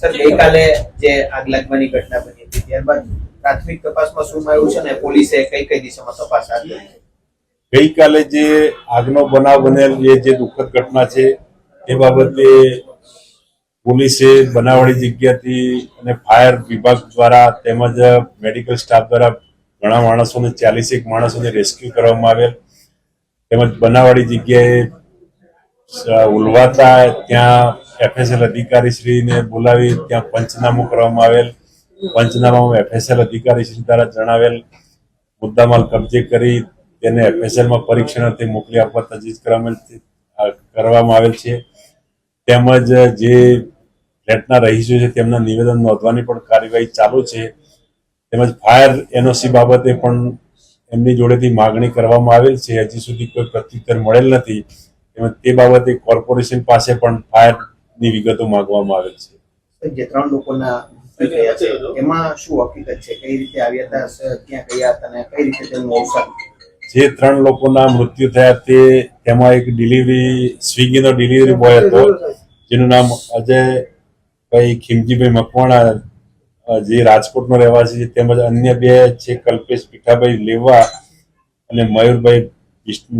Sir, ગઈકાલે જે આગ લાગવાની ઘટના બની હતી, ત્યારબાદ પ્રાથમિક તપાસમાં શું આવ્યું છે ને પોલીસે કઈ કઈ દિશામાં તપાસ હાથ ધરી? ગઈકાલે જે આગનો બનાવ બનેલ જે જે દુઃખદ ઘટના છે, એ બાબતે પોલીસે બનાવવાળી જગ્યાથી અને ફાયર વિભાગ દ્વારા તેમજ મેડિકલ સ્ટાફ દ્વારા ઘણા માણસોને, ચાલીસેક માણસોને રેસ્ક્યુ કરવામાં આવેલ તેમજ બનાવવાળી જગ્યાએ ઉલવાતા ત્યાં એફએસએલ અધિકારી શ્રીને બોલાવી, ત્યાં પંચનામું કરવામાં આવેલ. પંચનામામાં એફએસએલ અધિકારી શ્રી દ્વારા જણાવેલ મુદ્દામાલ કબજે કરી તેને એફએસએલમાં પરીક્ષણાર્થે મોકલી આપવા તજવીજ કરવામાં આવેલ છે- તેમજ જે ફ્લેટના રહીશો છે તેમના નિવેદન નોંધવાની પણ કાર્યવાહી ચાલુ છે. તેમજ ફાયર એનઓસી બાબતે પણ એમની જોડેથી માગણી કરવામાં આવેલ છે. હજી સુધી કોઈ પ્રત્યુત્તર મળેલ નથી. તે બાબતે કોર્પોરેશન પાસે પણ ફાયરની વિગતો માંગવામાં આવેલ છે. જે ત્રણ લોકોના એમાં શું હકીકત છે? કઈ રીતે આવ્યા હતા ક્યાં ગયા હતા અને કઈ રીતે તેમનું અવસાન? જે ત્રણ લોકોના મૃત્યુ થયા તે તેમાં એક ડિલિવરી સ્વિગીનો ડિલિવરી બોય હતો જેનું નામ અજય ભાઈ ખીમજીભાઈ મકવાણા જે રાજકોટનો રહેવાસી છે તેમજ અન્ય બે છે કલ્પેશ પીઠાભાઈ લેવા અને મયુરભાઈ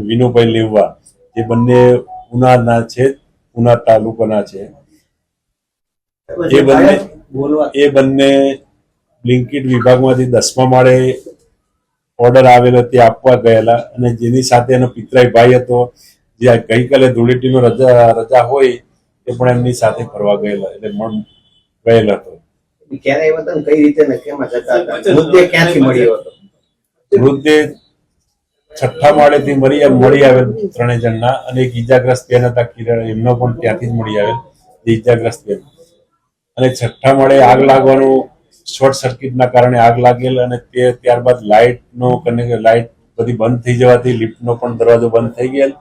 વિનુભાઈ લેવા. જે બંને ઉનાના છે ઉના તાલુકાના છે. એ બંને એ બંને બ્લિંકિટ વિભાગમાંથી દસમા માળે ઓર્ડર આવેલો તે આપવા ગયેલા અને જેની સાથે એનો પિતરાઈ ભાઈ હતો જે આ ગઈકાલે ધૂળેટીનો રજા રજા હોય એ પણ એમની સાથે ફરવા ગયેલા એટલે મણ ગયેલ હતો. ક્યારે આવ્યા હતા કઈ રીતે ને કેમાં જતા હતા? મૃતદેહ ક્યાંથી મળ્યો હતો? મૃતદેહ છઠ્ઠા માળેથી મળી મળી આવેલ ત્રણેય જણના અને એક ઈજાગ્રસ્ત બેન હતા, કિરણ, એમનો પણ ત્યાંથી જ મળી આવેલ ઈજાગ્રસ્ત બેન. અને છઠ્ઠા માળે આગ લાગવાનું શોર્ટ સર્કિટના કારણે આગ લાગેલ અને તે ત્યારબાદ લાઇટનો કનેક્ટ લાઇટ બધી બંધ થઈ જવાથી લિફ્ટનો પણ દરવાજો બંધ થઈ ગયેલ.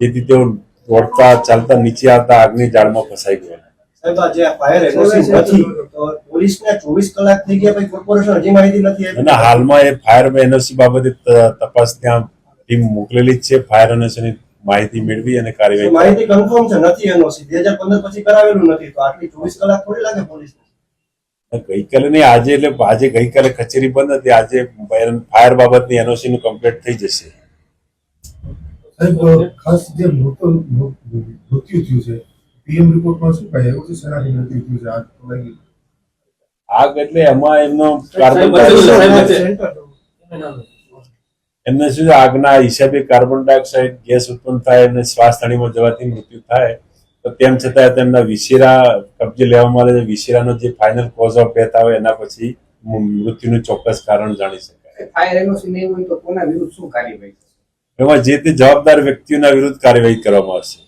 જેથી તેઓ દોડતા ચાલતા નીચે આવતા આગની જાળમાં ફસાઈ ગયા સાહેબ આ જે ફાયર એનઓસી નથી પોલીસને ચોવીસ કલાક થઈ ગયા પછી કોર્પોરેશન હજી માહિતી નથી આપી. હાલમાં એ ફાયર એનઓસી બાબતે તપાસ ત્યાં ટીમ મોકલેલી જ છે. ફાયર એનઓસીની માહિતી મેળવી અને કાર્યવાહી માહિતી કન્ફર્મ છે નથી એનઓસી. બે હજાર પંદર પછી કરાવેલું નથી. તો આટલી ચોવીસ કલાક થોડી લાગે પોલીસ ગઈકાલે નહીં આજે એટલે આજે ગઈકાલે કચેરી બંધ હતી. આજે ફાયર બાબતની એનઓસી નું કમ્પ્લીટ થઈ જશે. ખાસ જે મૃત્યુ મૃત્યુ થયું છે પીએમ રિપોર્ટમાં શું કહે? એવું છે શેનાથી મૃત્યુ થયું છે? આગ લાગી આગ એટલે એમાં એમનો કાર્બન એમને શું આગના હિસાબે કાર્બન ડાયોક્સાઇડ ગેસ ઉત્પન્ન થાય અને શ્વાસ થણીમાં જવાથી મૃત્યુ થાય. તો તેમ છતાં તેમના વિશેરા કબજે લેવામાં આવે છે. વિશેરાનો જે ફાઇનલ કોઝ ઓફ ડેથ આવે એના પછી મૃત્યુનું ચોક્કસ કારણ જાણી શકાય. ફાયર એનઓસી નહીં હોય તો કોના વિરુદ્ધ શું કાર્યવાહી થશે? એમાં જે તે જવાબદાર વ્યક્તિઓના વિરુદ્ધ કાર્યવાહી કરવામાં આવશે.